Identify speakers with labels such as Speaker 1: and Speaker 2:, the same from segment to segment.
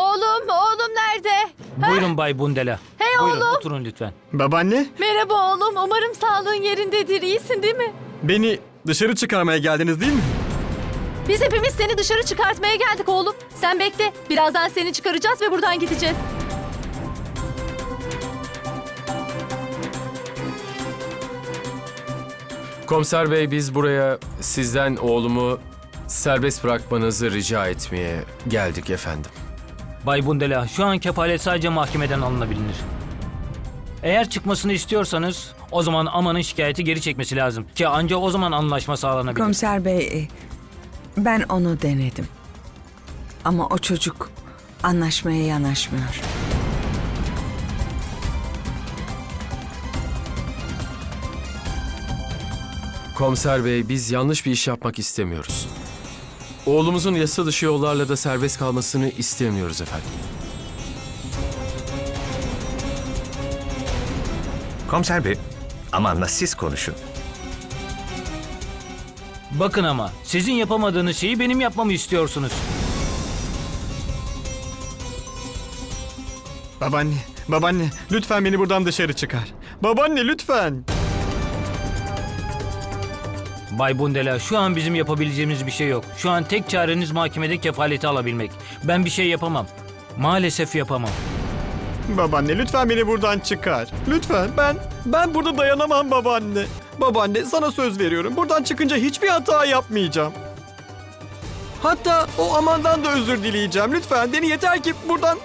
Speaker 1: Oğlum, oğlum nerede?
Speaker 2: Buyurun Bay Bundela.
Speaker 1: Hey
Speaker 2: Buyurun
Speaker 1: oğlum.
Speaker 2: oturun lütfen.
Speaker 3: Babaanne,
Speaker 1: Merhaba oğlum. Umarım sağlığın yerindedir. İyisin değil mi?
Speaker 3: beni dışarı çıkarmaya geldiniz değil mi?
Speaker 1: Biz hepimiz seni dışarı çıkartmaya geldik oğlum. Sen bekle. Birazdan seni çıkaracağız ve buradan gideceğiz.
Speaker 4: Komiser bey biz buraya sizden oğlumu serbest bırakmanızı rica etmeye geldik efendim.
Speaker 2: Bay Bundela, şu an kefalet sadece mahkemeden alınabilir. Eğer çıkmasını istiyorsanız o zaman Aman'ın şikayeti geri çekmesi lazım. Ki ancak o zaman anlaşma sağlanabilir.
Speaker 5: Komiser bey, e, ben onu denedim. Ama o çocuk anlaşmaya yanaşmıyor.
Speaker 4: Komiser bey biz yanlış bir iş yapmak istemiyoruz. Oğlumuzun yasa dışı yollarla da serbest kalmasını istemiyoruz efendim.
Speaker 6: Komiser bey, amanla siz konuşun.
Speaker 2: Bakın ama sizin yapamadığınız şeyi benim yapmamı istiyorsunuz.
Speaker 3: Babaanne, babaanne lütfen beni buradan dışarı çıkar. Babaanne lütfen.
Speaker 2: Bay Bundela, şu an bizim yapabileceğimiz bir şey yok. Şu an tek çareniz mahkemede kefaleti alabilmek. Ben bir şey yapamam. Maalesef yapamam.
Speaker 3: Babaanne lütfen beni buradan çıkar. Lütfen ben ben burada dayanamam babaanne. Babaanne sana söz veriyorum. Buradan çıkınca hiçbir hata yapmayacağım. Hatta o amandan da özür dileyeceğim. Lütfen beni yeter ki buradan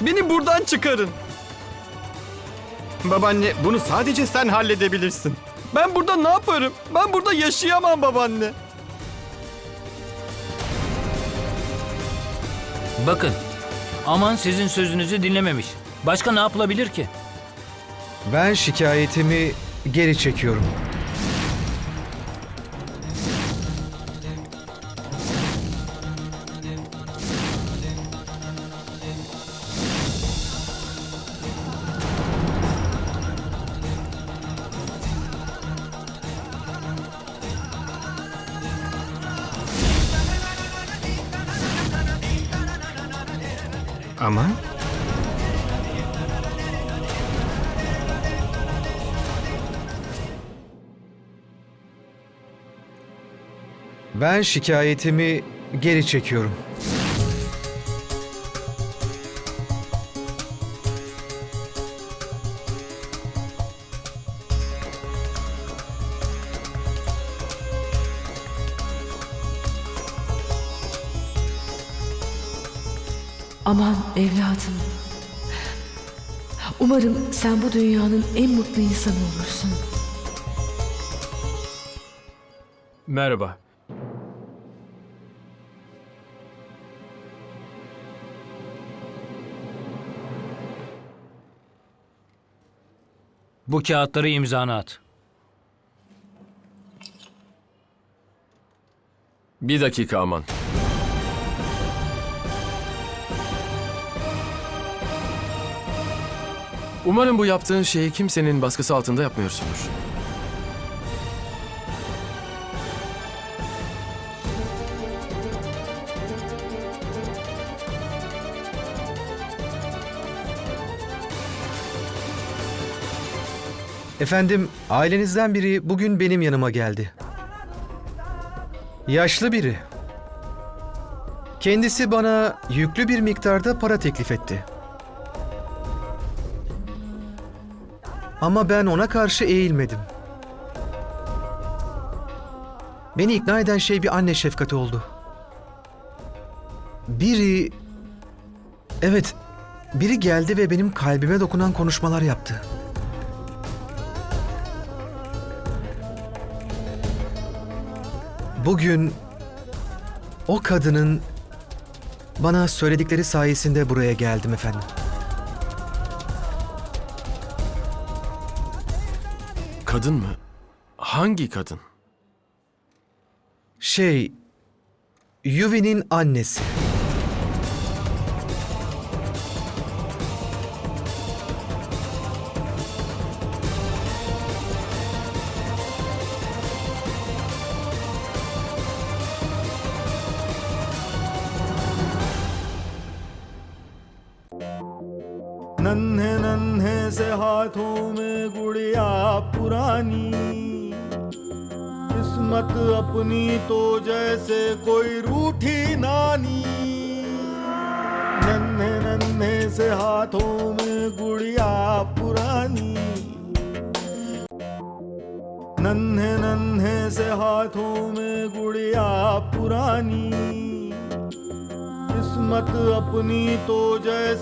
Speaker 3: beni buradan çıkarın. Babaanne bunu sadece sen halledebilirsin. Ben burada ne yaparım? Ben burada yaşayamam babaanne.
Speaker 2: Bakın, Aman sizin sözünüzü dinlememiş. Başka ne yapılabilir ki?
Speaker 7: Ben şikayetimi geri çekiyorum.
Speaker 3: Aman?
Speaker 7: Ben şikayetimi geri çekiyorum.
Speaker 8: Aman evladım. Umarım sen bu dünyanın en mutlu insanı olursun.
Speaker 4: Merhaba.
Speaker 2: Bu kağıtları imzana at.
Speaker 4: Bir dakika aman. Umarım bu yaptığın şeyi kimsenin baskısı altında yapmıyorsundur.
Speaker 7: Efendim, ailenizden biri bugün benim yanıma geldi. Yaşlı biri. Kendisi bana yüklü bir miktarda para teklif etti. Ama ben ona karşı eğilmedim. Beni ikna eden şey bir anne şefkati oldu. Biri... Evet, biri geldi ve benim kalbime dokunan konuşmalar yaptı. Bugün o kadının bana söyledikleri sayesinde buraya geldim efendim.
Speaker 4: Kadın mı? Hangi kadın?
Speaker 7: Şey, Yuvi'nin annesi.
Speaker 9: नन्हे नन्हे से हाथों में गुड़िया पुरानी। किस्मत अपनी तो जैसे कोई रूठी नानी। नन्हे नन्हे से हाथों में गुड़िया पुरानी। नन्हे नन्हे से हाथों में गुड़िया पुरानी। किस्मत अपनी तो जैसे